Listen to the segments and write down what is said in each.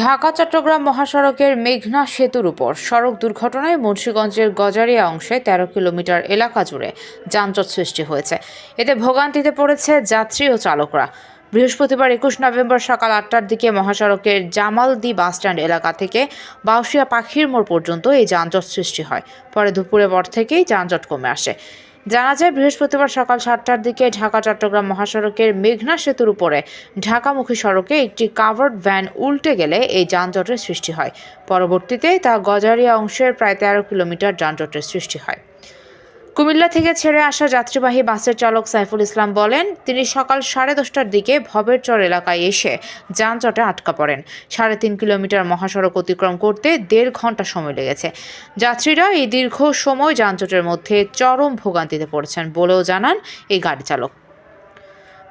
ঢাকা, চট্টগ্রাম মহাসড়কের মেঘনা সেতুর উপর সড়ক দুর্ঘটনায় মুন্সীগঞ্জের গজারিয়া অংশে তেরো কিলোমিটার এলাকা জুড়ে যানজট সৃষ্টি হয়েছে। এতে ভোগান্তিতে পড়েছে যাত্রী ও চালকরা। বৃহস্পতিবার একুশ নভেম্বর সকাল আটটার দিকে মহাসড়কের জামালদি বাসস্ট্যান্ড এলাকা থেকে বাউসিয়া পাখির মোড় পর্যন্ত এই যানজট সৃষ্টি হয়। পরে দুপুরের পর থেকেই যানজট কমে আসে। জানা যায়, বৃহস্পতিবার সকাল সাতটার দিকে ঢাকা, চট্টগ্রাম মহাসড়কের মেঘনা সেতুর উপরে ঢাকামুখী সড়কে একটি কাভার্ড ভ্যান উল্টে গেলে এই যানজটের সৃষ্টি হয়। পরবর্তীতে তা গজারিয়া অংশের প্রায় তেরো কিলোমিটার যানজটের সৃষ্টি হয়। কুমিল্লা থেকে ছেড়ে আসা যাত্রীবাহী বাসের চালক সাইফুল ইসলাম বলেন, তিনি সকাল সাড়ে দশটার দিকে ভবেরচর এলাকায় এসে যানজটে আটকা পড়েন। সাড়ে তিন কিলোমিটার মহাসড়ক অতিক্রম করতে দেড় ঘণ্টা সময় লেগেছে। যাত্রীরা এই দীর্ঘ সময় যানজটের মধ্যে চরম ভোগান্তিতে পড়েছেন বলেও জানান এই গাড়ি চালক।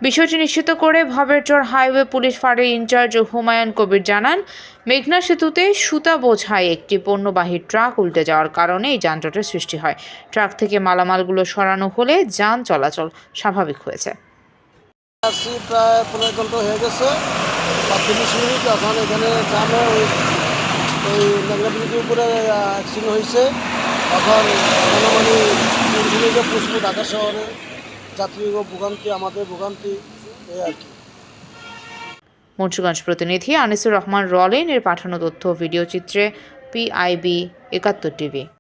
বিষয়টি নিশ্চিত করে ভবেরচর হাইওয়ে পুলিশ ফাঁড়ির ইনচার্জ হুমায়ুন কবির জানান, মেঘনা সেতুতে সুতা বোঝায় একটি পণ্যবাহী ট্রাক উল্টে যাওয়ার কারণে এই যানজটের সৃষ্টি হয়। ট্রাক থেকে মালামালগুলো সরানো হলে যান চলাচল স্বাভাবিক হয়েছে। হয়ে গেছে। হয়েছে। এখন মনে পুষ্প ঢাকা শহরে যাত্রীর ভোগান্তি, আমাদের ভোগান্তি, এই আর কি। মুন্সিগঞ্জ প্রতিনিধি আনিসুর রহমান রলেনের পাঠানো তথ্য ভিডিও চিত্রে পিআইবি একাত্তর টিভি।